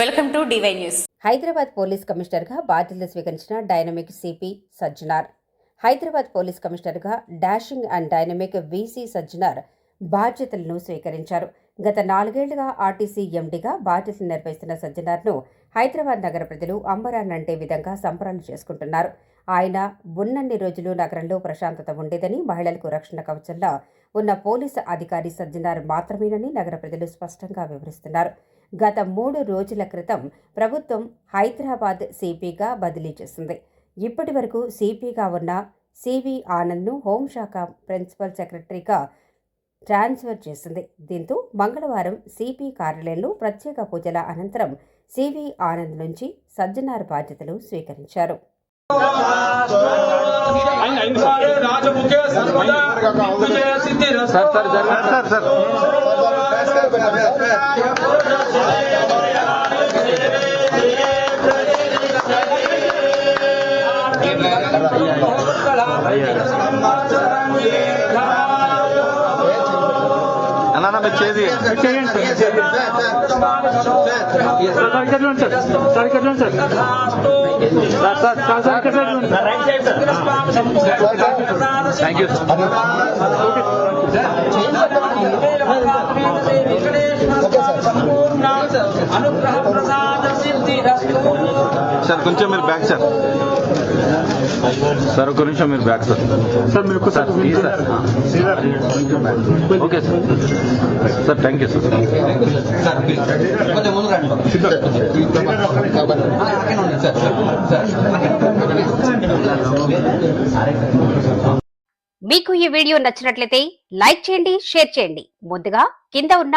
Welcome to DY news. Hyderabad police కమిషనర్గా బాధ్యతలు స్వీకరించిన dynamic CP Sajjanar. Hyderabad police కమిషనర్గా dashing and dynamic VC Sajjanar బాధ్యతలను స్వీకరించారు. గత నాలుగేళ్ళుగా ఆర్టీసీ ఎండీగా బాధ్యతలు నిర్వహిస్తున్న సజ్జనార్ను హైదరాబాద్ నగర ప్రజలు అంబరాన్నంటే విధంగా సంబరాలు చేసుకుంటున్నారు. ఆయన ఉన్నన్ని రోజులు నగరంలో ప్రశాంతత ఉండేదని మహిళలకు రక్షణ కవచంలా ఉన్న పోలీసు అధికారి సజ్జనార్ మాత్రమేనని నగర ప్రజలు స్పష్టంగా వివరిస్తున్నారు. గత మూడు రోజుల క్రితం ప్రభుత్వం హైదరాబాద్ సిపిగా బదిలీ చేసింది. ఇప్పటి వరకు సిపిగా ఉన్న సివి ఆనంద్ను హోంశాఖ ప్రిన్సిపల్ సెక్రటరీగా ట్రాన్స్ఫర్ చేసింది. దీంతో మంగళవారం సిపి కార్యాలయంలో ప్రత్యేక పూజల అనంతరం సివి ఆనంద్ నుంచి సజ్జనార్ బాధ్యతలు స్వీకరించారు. రాజముఖే సర్వదా విజయ సిద్ధి సార్ సార్ జరగండి సార్ సార్ అన్న మీరు చేది థ్యాంక్ యూ అనుగ్రహ ప్రసాద సిద్ధి సార్ కొంచెం మీరు బ్యాక్ సార్. సార్ ఒక నిమిషం మీరు బ్యాక్ సార్. సార్ మీరు sir okay sir. Sir thank you sir. మీకు ఈ వీడియో నచ్చినట్లయితే లైక్ చేయండి షేర్ చేయండి. ముందుగా కింద ఉన్న